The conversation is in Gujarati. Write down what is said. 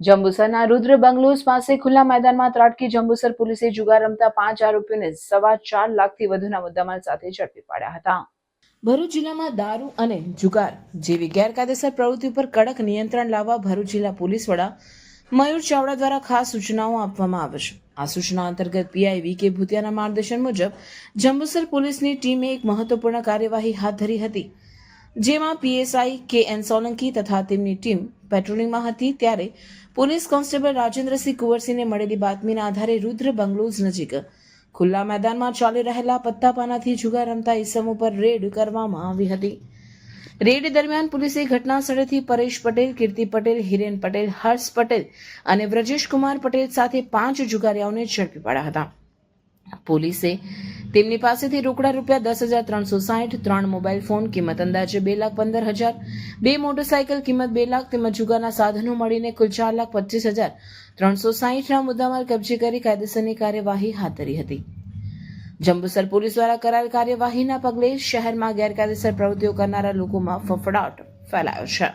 જંબુસરના રુદ્ર બંગલુસ પાસે ખુલ્લા મેદાનમાં ત્રાટકી જંબુસર પોલીસે જુગાર રમતા પાંચ આરોપીઓને સવા ચાર લાખથી વધુના મુદ્દામાલ સાથે ઝડપી પાડ્યા હતા. ભરૂચ જિલ્લામાં દારૂ અને જુગાર જેવી ગેરકાયદેસર પ્રવૃત્તિ પર કડક નિયંત્રણ લાવવા ભરૂચ જિલ્લા પોલીસ વડા મયુર ચાવડા દ્વારા ખાસ સૂચનાઓ આપવામાં આવે છે. આ સૂચના અંતર્ગત પીઆઈ વી કે ભૂતિયાના માર્ગદર્શન મુજબ જંબુસર પોલીસની ટીમે એક મહત્વપૂર્ણ કાર્યવાહી હાથ ધરી હતી. જેમાં પીએસઆઈ કે એન સોલંકી તથા તેમની ટીમ પેટ્રોલિંગમાં હતી ત્યારે પોલીસ કોન્સ્ટેબલ રાજેન્દ્રસિંહ કુંવરસિંહને મળેલી બાતમીના આધારે રુદ્ર બંગલોઝ નજીક ખુલ્લા મેદાનમાં ચાલી રહેલા પત્તાપાનાથી જુગાર રમતા ઇસમ પર રેડ કરવામાં આવી હતી. રેડ દરમિયાન પોલીસે ઘટના સ્થળેથી પરેશ પટેલ, કીર્તિ પટેલ, હિરેન પટેલ, હર્ષ પટેલ અને વ્રજેશ કુમાર પટેલ સાથે પાંચ જુગારીઓને ઝડપી પાડ્યા હતા. પોલીસે તેમની પાસેથી રોકડા રૂપિયા દસ હજાર ત્રણસો સાઠ, ત્રણ મોબાઈલ ફોન, કિંમત અંદાજે બે લાખ પંદર હજાર, બે મોટરસાયકલ, કિંમત બે લાખ તેમજ જુગારના સાધનો મળીને કુલ ચાર લાખ પચીસ હજાર ત્રણસો સાહીઠના મુદ્દામાલ કબજે કરી કાયદેસરની કાર્યવાહી હાથ ધરી હતી. જંબુસર પોલીસ દ્વારા કરાયેલ કાર્યવાહીના પગલે શહેરમાં ગેરકાયદેસર પ્રવૃત્તિઓ કરનારા લોકોમાં ફફડાટ ફેલાયો છે.